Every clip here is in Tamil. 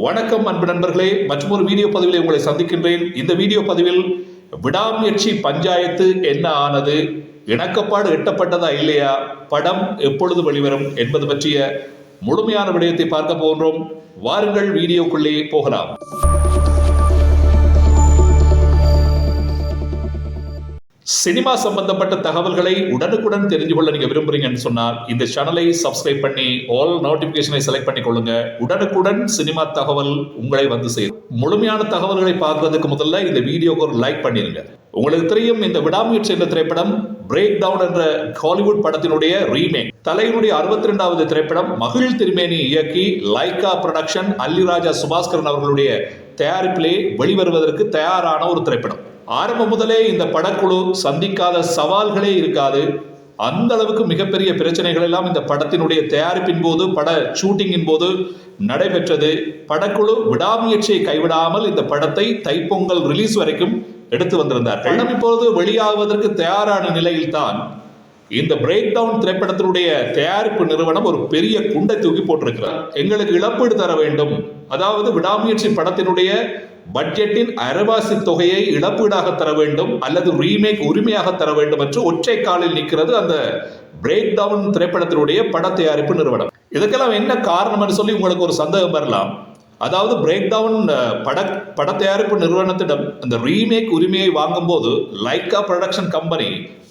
வணக்கம் அன்பு நண்பர்களே. மற்றும் ஒரு வீடியோ பதிவில் உங்களை சந்திக்கின்றேன். இந்த வீடியோ பதிவில் விடாமுயற்சி பஞ்சாயத்து என்ன ஆனது இணக்கப்பாடு எட்டப்பட்டதா இல்லையா படம் எப்பொழுது வெளிவரும் என்பது பற்றிய முழுமையான விடயத்தை பார்க்க போன்றோம் வாருங்கள் வீடியோக்குள்ளே போகலாம். சினிமா சம்பந்தப்பட்ட தகவல்களை உடனுக்குடன் தெரிஞ்சு கொள்ள நீங்க விரும்புறீங்கன்னு சொன்னால் இந்த சேனலை சப்ஸ்கிரைப் பண்ணி ஆல் நோட்டிபிகேஷனை செலக்ட் பண்ணி கொள்ளுங்க. உடனுக்குடன் சினிமா தகவல் உங்களை வந்து செய்யும் முழுமையான தகவல்களை பார்க்கறதுக்கு முதல்ல இந்த வீடியோக்கு ஒரு லைக் பண்ணிருங்க. உங்களுக்கு தெரியும் இந்த விடாமுயற்சி என்ற திரைப்படம் பிரேக் டவுன் என்ற ஹாலிவுட் படத்தினுடைய ரீமேக் தலையினுடைய அறுபத்தி ரெண்டாவது திரைப்படம் மகிழ் திருமேனி இயக்கி லைகா ப்ரொடக்ஷன் அல்லிராஜா சுபாஸ்கரன் அவர்களுடைய தயாரிப்பிலே வெளிவருவதற்கு தயாரான ஒரு திரைப்படம். ஆரம்பம் முதலே இந்த படக்குழு சந்திக்காத சவால்களே இருக்காது. அந்த அளவுக்கு மிகப்பெரிய பிரச்சனைகள் எல்லாம் இந்த படத்தினுடைய தயாரிப்பின் போது பட ஷூட்டிங்கின் போது நடைபெற்றது. படக்குழு விடாமுயற்சியை கைவிடாமல் இந்த படத்தை தைப்பொங்கல் ரிலீஸ் வரைக்கும் எடுத்து வந்திருந்தார் படம் இப்பொழுது வெளியாவதற்கு தயாரான நிலையில்தான். இந்த பிரேக் டவுன் திரைப்படத்தினுடைய தயாரிப்பு நிறுவனம் ஒரு பெரிய குண்டை தூக்கி போட்டிருக்கிறார். எங்களுக்கு இழப்பீடு தர வேண்டும். அதாவது விடாமுயற்சி படத்தினுடைய பட்ஜெட்டின் அரைவாசி தொகையை இழப்பீடாக தர வேண்டும் அல்லது ரீமேக் உரிமையாக தர வேண்டும் என்று ஒற்றை காலில் நிற்கிறது அந்த பிரேக் டவுன் திரைப்படத்தினுடைய பட தயாரிப்பு நிறுவனம். இதுக்கெல்லாம் என்ன காரணம்னு சொல்லி உங்களுக்கு ஒரு சந்தேகம் வரலாம். அதாவது பிரேக் டவுன் பட பட தயாரிப்பு நிறுவனத்திடம் அந்த ரீமேக் உரிமையை வாங்கும்போது லைக்கா ப்ரொடக்ஷன் கம்பெனி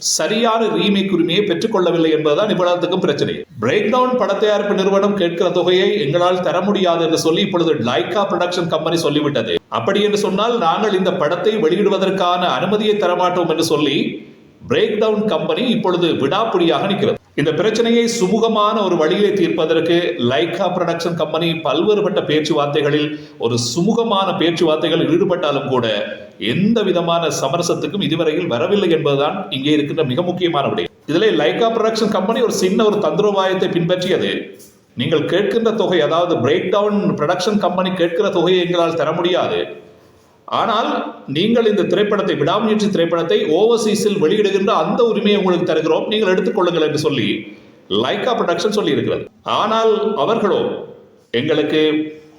சரியான ரீமேக் உரிமையை பெற்றுக்கொள்ளவில்லை என்பதுதான் இவ்வளவுக்கும் பிரச்சனை. பிரேக் டவுன் பட தயாரிப்பு நிறுவனம் கேட்கிற தொகையை எங்களால் தர முடியாது என்று சொல்லி இப்பொழுது லைக்கா ப்ரொடக்ஷன் கம்பெனி சொல்லிவிட்டது. அப்படி என்று சொன்னால் நாங்கள் இந்த படத்தை வெளியிடுவதற்கான அனுமதியை தரமாட்டோம் என்று சொல்லி பிரேக் டவுன் கம்பெனி இப்பொழுது விடாப்பிடியாக நிற்கிறது. இந்த பிரச்சனையை சுமூகமான ஒரு வழியிலே தீர்ப்பதற்கு லைகா ப்ரொடக்ஷன் கம்பெனி பல்வேறுபட்ட பேச்சுவார்த்தைகளில் ஒரு சுமூகமான பேச்சுவார்த்தைகளில் ஈடுபட்டாலும் கூட எந்த விதமான சமரசத்துக்கும் இதுவரையில் வரவில்லை என்பதுதான் இங்கே இருக்கின்ற மிக முக்கியமான விடயம் இதிலே லைகா ப்ரொடக்ஷன் கம்பெனி ஒரு சின்ன ஒரு தந்திரோபாயத்தை பின்பற்றியது. நீங்கள் கேட்கின்ற தொகை அதாவது பிரேக் டவுன் ப்ரொடக்ஷன் கம்பெனி கேட்கிற தொகையை எங்களால் தர முடியாது. ஆனால் நீங்கள் இந்த திரைப்படத்தை விடாமுயற்சி திரைப்படத்தை ஓவர்சீஸில் வெளியிடுகின்ற அந்த உரிமையை உங்களுக்கு தருகிறோம். நீங்கள் எடுத்துக்கொள்ளுங்கள் என்று சொல்லி லைக்கா ப்ரொடக்ஷன் சொல்லி இருக்கிறது ஆனால் அவர்களோ எங்களுக்கு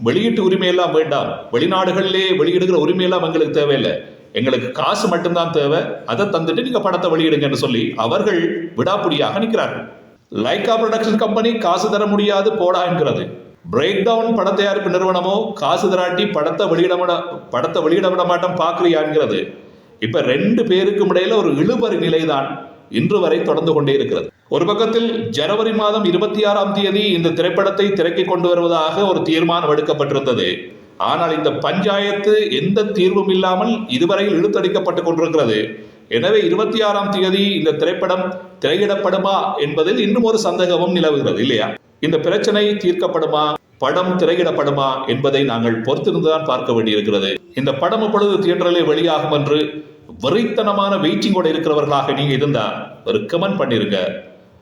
வெளியீட்டு உரிமையெல்லாம் வேண்டாம். வெளிநாடுகளிலே வெளியிடுகிற உரிமையெல்லாம் எங்களுக்கு தேவையில்லை. எங்களுக்கு காசு மட்டும்தான் தேவை. அதை தந்துட்டு நீங்க படத்தை வெளியிடுங்கன்னு சொல்லி அவர்கள் விடாப்புடியாக நிற்கிறார்கள். லைக்கா ப்ரொடக்ஷன் கம்பெனி காசு தர முடியாது போடா என்கிறது. பிரேக் டவுன் பட தயாரிப்பு நிறுவனமோ காசு தராட்டி படத்தை வெளியிட படத்தை வெளியிட விட மாட்டோம் பார்க்கறியாங்கிறது இப்ப ரெண்டு பேருக்கும் இடையில ஒரு இழுபறி நிலைதான். இன்று வரை தொடர்ந்து கொண்டே இருக்கிறது. ஒரு பக்கத்தில் ஜனவரி மாதம் இருபத்தி ஆறாம் தேதி இந்த திரைப்படத்தை திரைக்கு கொண்டு வருவதாக ஒரு தீர்மானம் எடுக்கப்பட்டிருந்தது. ஆனால் இந்த பஞ்சாயத்து எந்த தீர்வும் இல்லாமல் இதுவரையில் இழுத்தடிக்கப்பட்டு கொண்டிருக்கிறது. எனவே இருபத்தி ஆறாம் தேதி இந்த திரைப்படம் திரையிடப்படுமா என்பதில் இன்னும் ஒரு சந்தேகமும் நிலவுகிறது இல்லையா? இந்த பிரச்சனை தீர்க்கப்படுமா? படம் திரையிடப்படுமா என்பதை நாங்கள் பொறுத்திருந்துதான் பார்க்க வேண்டியிருக்கிறது. இந்த படம் இப்பொழுது தியேட்டரிலே வெளியாகும் என்று வெறித்தனமான வெயிட்டிங்கோட இருக்கிறவர்களாக நீங்கள் இருந்தால் ஒரு கமெண்ட் பண்ணிருங்க.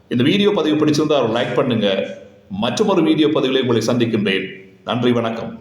இந்த வீடியோ பதிவு பிடிச்சிருந்தா லைக் பண்ணுங்க. மற்றொரு வீடியோ பதிவிலே உங்களை சந்திக்கின்றேன். நன்றி வணக்கம்.